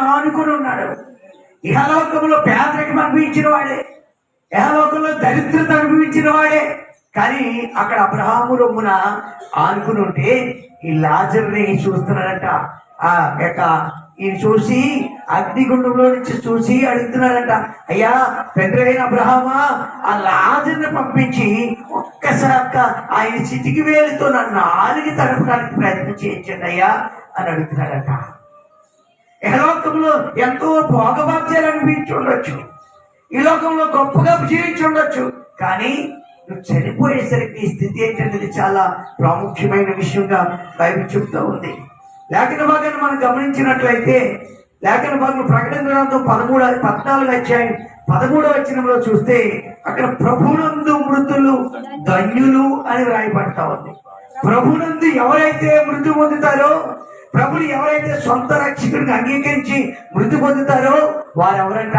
అనుకుని ఉన్నాడు ఇహలోకంలో పేదరికం అనుభవించిన వాడే. ఇహలోకంలో దరిద్రత అనుభవించిన వాడే. కానీ అక్కడ అబ్రహాము రొమ్మున ఆనుకుని ఉంటే ఈ లాజర్ని చూస్తున్నాడంట. ఆ యొక్క ఈయన చూసి అగ్నిగుండంలో నుంచి చూసి అడుగుతున్నాడంట. అయ్యా పెద్దలైన అబ్రహామా ఆ లాజర్ని పంపించి ఒక్కసారి ఆయన చిటికి వేలుతో నన్ను ఆలిగి తడపడానికి ప్రయత్నం చేయించండి అయ్యా అని అడుగుతున్నాడంట. యలోకంలో ఎంతో భోగభాగ్యాలు అనిపించి ఉండొచ్చు ఈ లోకంలో గొప్పగా జీవించి ఉండొచ్చు కానీ నువ్వు చనిపోయేసరికి నీ స్థితి ఏంటనేది చాలా ప్రాముఖ్యమైన విషయంగా బైబిల్ చెప్తూ ఉంది. లేఖన భాగాన్ని మనం గమనించినట్లయితే లేఖన భాగం ప్రకటన గ్రంథం పదమూడు పద్నాలుగు అధ్యాయం పదమూడవ వచనంలో చూస్తే అక్కడ ప్రభునందు మృతులు ధన్యులు అని రాయబడతా ఉంది. ప్రభునందు ఎవరైతే మృతి పొందుతారో ప్రభుని ఎవరైతే సొంత రక్షకుడిని అంగీకరించి మృతి పొందుతారో వారు ఎవరంట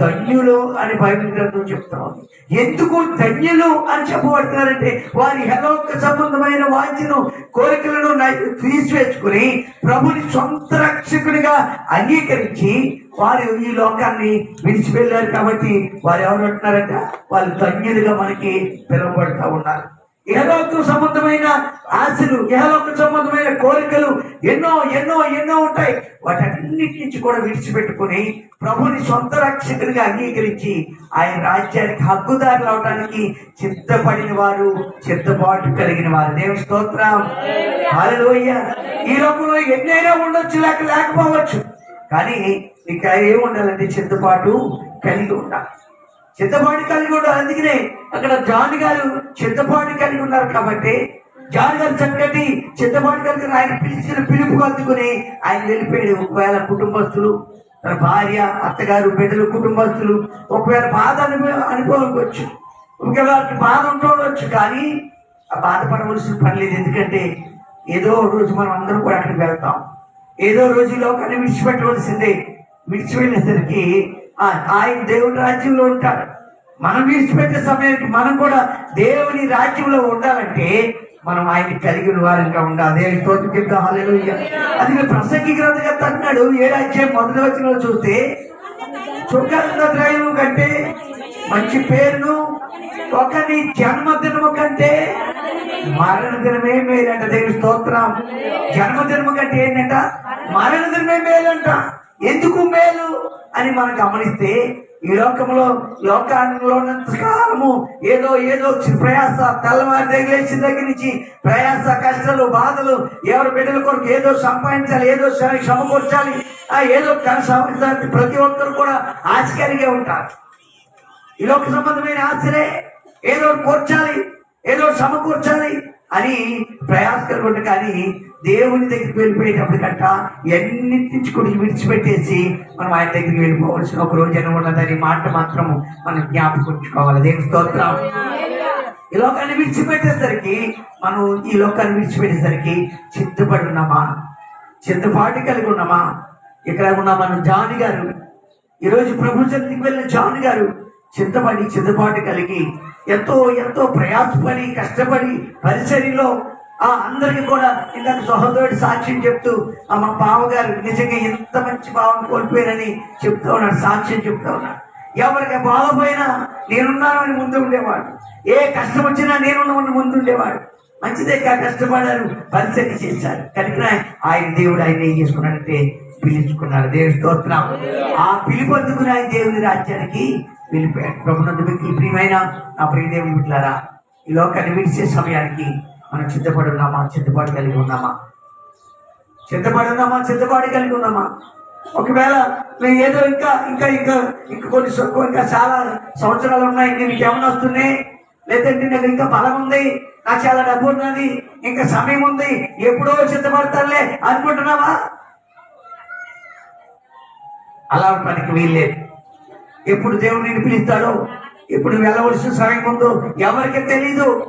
ధన్యులు అని బైబిల్ గ్రంథం చెప్తా ఉంది ఎందుకు ధన్యులు అని చెప్పబడుతున్నారంటే వారి హలోక సంబంధమైన వాంఛను కోరికలను తీసివేసుకుని ప్రభుని సొంత రక్షకుడిగా అంగీకరించి వారు ఈ లోకాన్ని విడిచిపెళ్ళారు కాబట్టి వారు ఎవరు అంటున్నారంట? వాళ్ళు ధన్యులుగా మనకి పిలువబడతా ఉన్నారు. ఇహలోక సంబంధమైన ఆశలు ఇహలోక సంబంధమైన కోరికలు ఎన్నో ఎన్నో ఎన్నో ఉంటాయి. వాటన్నిటి నుంచి కూడా విడిచిపెట్టుకుని ప్రభుని సొంత రక్షకునిగా అంగీకరించి ఆయన రాజ్యానికి హక్కుదారులు అవడానికి చిత్తపడిన వారు చిత్తపాటు కలిగిన వారు. దేవుని స్తోత్రం. హల్లెలూయా. ఈ లోకంలో ఎన్నైనా ఉండొచ్చు లేక లేకపోవచ్చు. కానీ నీకు ఏముండాలంటే చిత్తపాటు కలిగి ఉండాలి. చిత్తపాటు కలిగి ఉన్నారు. అందుకనే అక్కడ జాన్ గారు చిత్తపాటు కలిగి ఉన్నారు కాబట్టి జాన్ గారు చక్కటి చిత్తపాటు కలిగి ఆయన పిలిచిన పిలుపు అందుకుని ఆయన వెళ్ళిపోయాడు. ఒకవేళ కుటుంబస్తులు తన భార్య అత్తగారు బిడ్డలు కుటుంబస్తులు ఒకవేళ బాధ అనుభవ అనుభవించవచ్చు. ఒకవేళ బాధ ఉండవచ్చు కానీ ఆ బాధపడవలసిన పని లేదు. ఎందుకంటే ఏదో రోజు మనం అందరం కూడా అక్కడికి వెళ్తాం. ఏదో రోజు లోకాన్ని విడిచిపెట్టవలసిందే విడిచి వెళ్ళేసరికి ఆయన దేవుని రాజ్యంలో ఉంటాడు మనం విడిచిపెట్టే సమయానికి మనం కూడా దేవుని రాజ్యంలో ఉండాలంటే మనం ఆయన కలిగిన వారిగా ఉండాలి. దేవుని స్తోత్రం చెప్తా. హల్లెలూయా. అది ప్రసంగి గ్రంథగత అన్నాడు ఏ మొదటి వచ్చిన చూస్తే సుగంధ ద్రవ్యం కంటే మంచి పేరును ఒకని జన్మదినము కంటే మరణ దినమే మేలంట దేవుని స్తోత్రం. జన్మదినము కంటే ఏంటంట? మరణ దినమే మేలంట. ఎందుకు మేలు అని మనం గమనిస్తే ఈ లోకంలో లోకాల్లో కాలము ఏదో ఏదో చి- ప్రయాస తెల్లవారి దగ్గర దగ్గర నుంచి ప్రయాస కష్టాలు బాధలు ఎవరి బిడ్డల కొరకు ఏదో సంపాదించాలి ఏదో సమకూర్చాలి ఆ ఏదో సమకూర్చాలి ప్రతి ఒక్కరు కూడా ఆశ్చర్యంగా ఉంటారు. ఈ లోక సంబంధమైన ఆశలే ఏదో కూర్చాలి ఏదో సమకూర్చాలి అని ప్రయాసకరంగా ఉంటుంది కానీ దేవుని దగ్గరికి వెళ్ళిపోయేటప్పుడు కట్ట ఎన్నింటి కూడా విడిచిపెట్టేసి మనం ఆయన దగ్గరికి వెళ్ళిపోవలసిన ఒక రోజు అని ఉన్నదని మాట మాత్రం మనం జ్ఞాపకం ఉంచుకోవాలి దేవుని స్తోత్రం ఈ లోకాన్ని విడిచిపెట్టేసరికి మనం ఈ లోకాన్ని విడిచిపెట్టేసరికి సిద్ధపడి ఉన్నామా? సిద్ధపాటు కలిగి ఉన్నామా? ఇక్కడ ఉన్న మన జాని గారు ఈరోజు ప్రభు సన్నిధికి వెళ్ళిన జాన్ గారు చింతపడి చింతపాటు కలిగి ఎంతో ఎంతో ప్రయాసపడి కష్టపడి పరిచర్యలో ఆ అందరికి కూడా ఇందాక సహోదరుడు సాక్ష్యం చెప్తూ ఆ మా బావగారు నిజంగా ఎంత మంచి భావం కోల్పోయారని చెప్తూ ఉన్నాడు సాక్ష్యం చెప్తూ ఉన్నాడు. ఎవరికి బాధపోయినా నేనున్నానని ముందు ఉండేవాడు. ఏ కష్టం వచ్చినా నేనున్నామని ముందు ఉండేవాడు. మంచిదే కా కష్టపడారు పరిచర్య చేశారు. కనుక ఆయన దేవుడు ఆయన ఏం చేసుకున్నాడంటే పిలుచుకున్నాడు. దేవుడి స్తోత్రం. ఆ పిలుపు ఆయన దేవుని రాజ్యానికి వెళ్ళిపోయాడు ప్రభునందు వ్యక్తులు ప్రియమైన నా ప్రియదేవి బిడ్డలారా ఈ లోకాన్ని విడిచే సమయానికి మనం సిద్ధపడి ఉన్నామా? సిద్ధపాటు కలిగి ఉన్నామా? సిద్ధపడి ఉన్నామా? సిద్ధపాటు కలిగి ఉన్నామా? ఒకవేళ నేను ఏదో ఇంకా ఇంకా ఇంకా ఇంకా కొన్ని సొ- ఇంకా చాలా సంవత్సరాలు ఉన్నాయి నేను ఏమైనా వస్తున్నాయి? లేదంటే నాకు ఇంకా బలం ఉంది నాకు చాలా డబ్బు ఉన్నది ఇంకా సమయం ఉంది ఎప్పుడో సిద్ధపడతానులే అనుకుంటున్నావా? అలా పనికి వీల్లేదు. ఎప్పుడు దేవుడు నిన్ను పిలుస్తాడో? ఎప్పుడు వెళ్ళవలసిన సమయం ఉందో ఎవరికి తెలియదు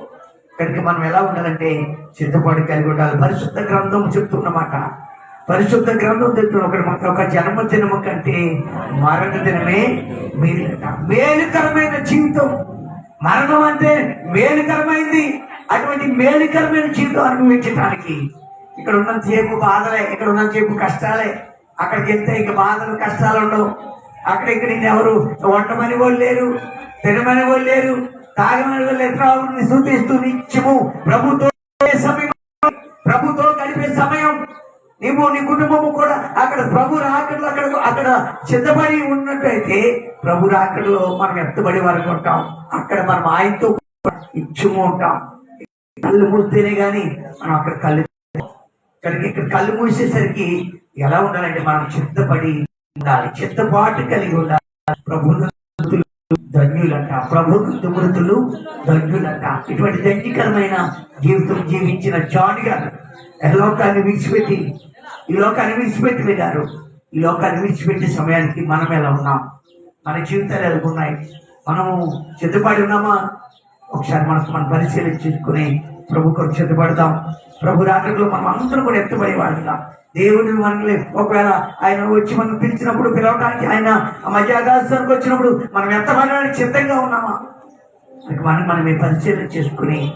కనుక మనం ఎలా ఉండాలంటే సిద్ధపాటు కలిగి ఉండాలి. పరిశుద్ధ గ్రంథం చెప్తున్నమాట పరిశుద్ధ గ్రంథం చెప్తున్న ఒకటి ఒక జన్మదినము కంటే మరణ దినమే మేలుకట మేలుకరమైన జీవితం. మరణం అంటే మేలుకరమైంది. అటువంటి మేలుకరమైన జీవితం అనుభవించడానికి ఇక్కడ ఉన్నంతసేపు బాధలే ఇక్కడ ఉన్నంతసేపు కష్టాలే. అక్కడికి వెళ్తే ఇక బాధలు కష్టాలు ఉండవు. అక్కడ ఇక్కడ ఎవరు? వంటమని వాళ్ళు లేరు తినమని వాళ్ళు లేరు తాగమని వాళ్ళు లేరు. ప్రభువుని నిత్యము ప్రభుతో ప్రభుత్వం సమయం ప్రభుతో గడిపే సమయం. నీవు నీ కుటుంబము కూడా అక్కడ ప్రభు రాకడలో అక్కడ అక్కడ సిద్ధపడి ఉన్నట్టయితే ప్రభు రాకడలో మనం ఎత్తబడి వరకు ఉంటాం. అక్కడ మనం ఆయనతో ఇచ్చుము ఉంటాం. కళ్ళు మూస్తేనే గాని మనం అక్కడ కళ్ళు ఇక్కడికి ఇక్కడ కళ్ళు మూసేసరికి ఎలా ఉండాలంటే మనం సిద్ధపడి ఉండాలి. చిత్తపాటు కలిగి ఉండాలి. ప్రభుత్వ ధన్యులంట. ప్రభు ధన్యులంట. ఇటువంటి ధన్యకరమైన జీవితం జీవించిన జాన్ గారు లోకాన్ని విడిచిపెట్టి ఈ లోకాన్ని విడిచిపెట్టి వెళ్ళారు. ఈ లోకాన్ని విడిచిపెట్టే సమయానికి మనం ఎలా ఉన్నాం? మన జీవితాలు ఎలా ఉన్నాయి మనము సిద్ధపడి ఉన్నామా? ఒకసారి మనకు మనం పరిశీలించుకుని ప్రభు కొరకు సిద్ధపడతాం ప్రభు రాత్రిలో మనం అందరం కూడా ఎత్తుబడి వాడుతాం దేవుని మనల్ని ఒకవేళ ఆయన వచ్చి మనం పిలిచినప్పుడు పిలవడానికి ఆయన మధ్యాకాశానికి వచ్చినప్పుడు మనం ఎత్తబడడానికి సిద్ధంగా ఉన్నామా? మనకి మనం మనమే పరిశీలన చేసుకుని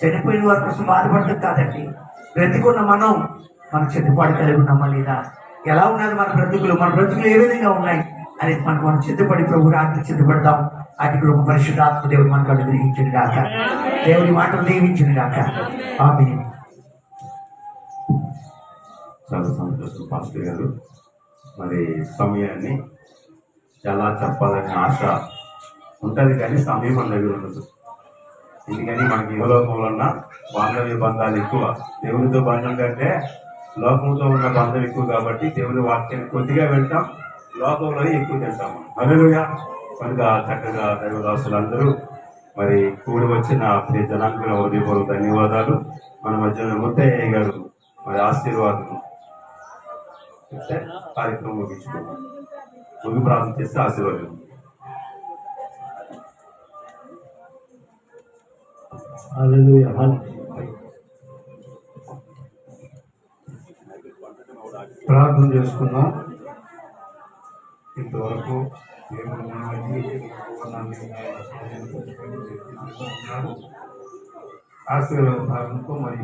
చనిపోయిన వారి కోసం బాధపడటం కాదండి. బ్రతికున్న మనం మనం సిద్ధపాటు కలిగి ఉన్నామా లేదా? ఎలా ఉన్నది మన బ్రతుకులు? మన బ్రతుకులు ఏ విధంగా ఉన్నాయి? అనేది మనకు మనం సిద్ధపడి ప్రభు రాత్రి సిద్ధపడతాం. అటు కూడా ఒక పరిశుద్ధాత్మ దేవుడు మనకు అనుగ్రహించిన గాక. దేవుని మాటలు దీవించిన గాక. ఆమె చాలా సంతోషం పాస్టర్ గారు. మరి సమయాన్ని చాలా చెప్పాలనే ఆశ ఉంటుంది కానీ సమయం మన దగ్గర ఉండదు. ఎందుకని మనకి యువలోకంలో ఉన్న బాంధవ్య బంధాలు ఎక్కువ. దేవునితో బంధం కంటే లోకంతో ఉన్న బంధం ఎక్కువ కాబట్టి దేవుని వాక్యాన్ని కొద్దిగా వెళ్తాం లోకంలోనే ఎక్కువ తింటాము అదేలుగా కనుక చక్కగా దైవదాసులందరూ మరి కూడి వచ్చిన ప్రియ జనాంకుల హృదయపూర్వక ధన్యవాదాలు. మన మధ్యన ముత్తయ్య గారు మరి ఆశీర్వాదం. కార్యక్రమం ముగించుకున్నాం ముగి ప్రార్థన చేస్తే ఆశీర్వాదం. ప్రార్థన చేసుకున్నాం ఇంతవరకు దేవుడు మనల్ని ఆశీర్వాదాలతో మరి